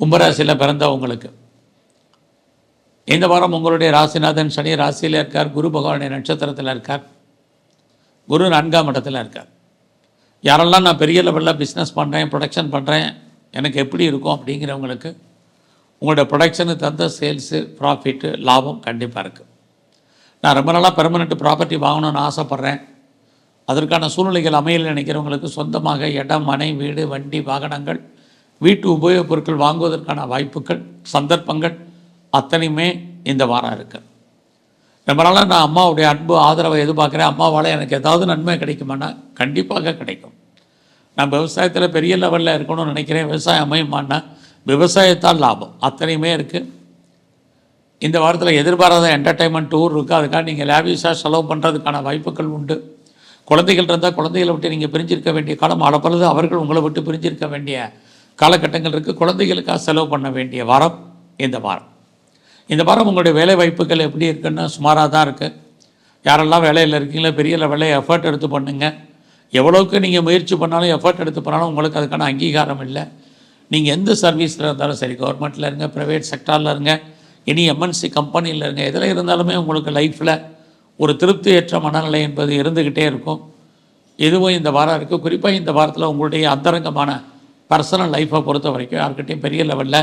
கும்பராசியில் பிறந்தவங்களுக்கு இந்த வாரம் உங்களுடைய ராசிநாதன் சனி ராசியில் இருக்கார் குரு பகவானுடைய நட்சத்திரத்தில் இருக்கார் குரு நான்காம் இடத்துல இருக்கார். யாரெல்லாம் நான் பெரிய லெவலில் பிஸ்னஸ் பண்ணுறேன் ப்ரொடக்ஷன் பண்ணுறேன் எனக்கு எப்படி இருக்கும் அப்படிங்கிறவங்களுக்கு உங்களோட ப்ரொடக்ஷனு தந்த சேல்ஸு ப்ராஃபிட்டு லாபம் கண்டிப்பாக இருக்குது நான் ரொம்ப நாளாக பெர்மனெண்ட் ப்ராப்பர்ட்டி வாங்கணும்னு ஆசைப்பட்றேன். அதற்கான சூழ்நிலைகள் அமையல் நினைக்கிறவங்களுக்கு சொந்தமாக இடம் மனை வீடு வண்டி வாகனங்கள் வீட்டு உபயோகப் பொருட்கள் வாங்குவதற்கான வாய்ப்புகள் சந்தர்ப்பங்கள் அத்தனையுமே இந்த வாரம் இருக்குது ரொம்ப நாளாக நான் அம்மாவுடைய அன்பு ஆதரவை எதிர்பார்க்குறேன். அம்மாவால் எனக்கு ஏதாவது நன்மை கிடைக்குமானா கண்டிப்பாக கிடைக்கும். நான் விவசாயத்தில் பெரிய லெவலில் இருக்கணும்னு நினைக்கிறேன். விவசாயம் அமையுமானா விவசாயத்தால் லாபம். அத்தனையுமே இருக்குது இந்த வாரத்தில் எதிர்பாராத என்டர்டைன்மெண்ட் டூர் இருக்குது அதுக்காக நீங்கள் லேபிஷாக செலவு பண்ணுறதுக்கான வாய்ப்புகள் உண்டு. குழந்தைகள் இருந்தால் குழந்தைகளை விட்டு நீங்கள் பிரிஞ்சிருக்க வேண்டிய காலம் அளப்பொழுது அவர்கள் உங்களை விட்டு பிரிஞ்சிருக்க வேண்டிய காலகட்டங்கள் இருக்குது குழந்தைகளுக்காக செலவு பண்ண வேண்டிய வாரம் இந்த வாரம். இந்த வாரம் உங்களுடைய வேலை வாய்ப்புகள் எப்படி இருக்குன்னா சுமாராக தான் இருக்குது யாரெல்லாம் வேலையில் இருக்கீங்களோ பெரிய லெவலில் எஃபர்ட் எடுத்து பண்ணுங்கள் எவ்வளோக்கு நீங்கள் முயற்சி பண்ணாலும் எஃபர்ட் எடுத்து பண்ணாலும் உங்களுக்கு அதுக்கான அங்கீகாரம் இல்லை. நீங்கள் எந்த சர்வீஸில் இருந்தாலும் சரி கவர்மெண்ட்டில் இருங்க ப்ரைவேட் செக்டாரில் இருங்க இனி எம்என்சி கம்பெனியில் இருங்க எதில் இருந்தாலுமே உங்களுக்கு லைஃப்பில் ஒரு திருப்தியற்ற மனநிலை என்பது இருந்துக்கிட்டே இருக்கும். எதுவும் இந்த வாரம் இருக்குது குறிப்பாக இந்த வாரத்தில் உங்களுடைய அந்தரங்கமான பர்சனல் லைஃப்பை பொறுத்த வரைக்கும் யார்கிட்டையும் பெரிய லெவலில்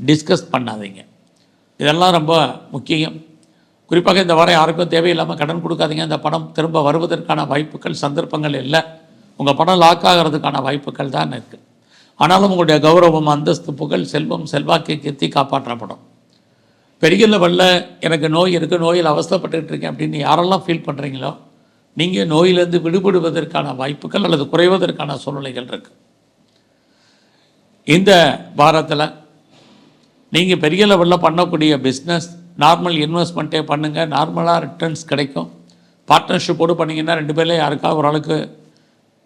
டிஸ்கஸ் பண்ணாதீங்க. இதெல்லாம் ரொம்ப முக்கியம். குறிப்பாக இந்த வாரம் யாருக்கும் தேவையில்லாமல் கடன் கொடுக்காதீங்க. இந்த பணம் திரும்ப வருவதற்கான வாய்ப்புகள் சந்தர்ப்பங்கள் இல்லை. உங்கள் பணம் லாக் ஆகிறதுக்கான வாய்ப்புகள் தான் இருக்குது ஆனாலும் உங்களுடைய கௌரவம் அந்தஸ்து புகழ் செல்வம் செல்வாக்கு கீர்த்தி காப்பாற்றப்படும் பெரிய லெவலில் எனக்கு நோய் இருக்குது நோயில் அவஸ்தப்பட்டுக்கிட்டு இருக்கேன் அப்படின்னு யாரெல்லாம் ஃபீல் பண்ணுறீங்களோ நீங்கள் நோயிலேருந்து விடுபடுவதற்கான வாய்ப்புகள் அல்லது குறைவதற்கான சூழ்நிலைகள் இருக்குது இந்த வாரத்தில் நீங்கள் பெரிய லெவலில் பண்ணக்கூடிய பிஸ்னஸ் நார்மல் இன்வெஸ்ட்மெண்ட்டே பண்ணுங்கள் நார்மலாக ரிட்டர்ன்ஸ் கிடைக்கும். பார்ட்னர்ஷிப்போடு பண்ணிங்கன்னா ரெண்டு பேரில் யாருக்காவது ஒரு ஆளுக்கு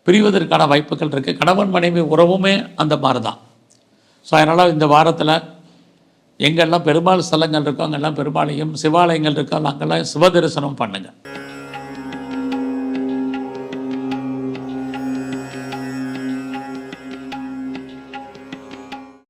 பிரிவதற்கான வாய்ப்புகள் இருக்குது கணவன் மனைவி உறவுமே அந்த மாதிரி தான் ஸோ அதனால் இந்த வாரத்தில் எங்கெல்லாம் பெருமாள் ஸ்தலங்கள் இருக்கோ அங்கெல்லாம் பெருமாளையும் சிவாலயங்கள் இருக்கோ அங்கெல்லாம் சிவ தரிசனம் பண்ணுங்கள்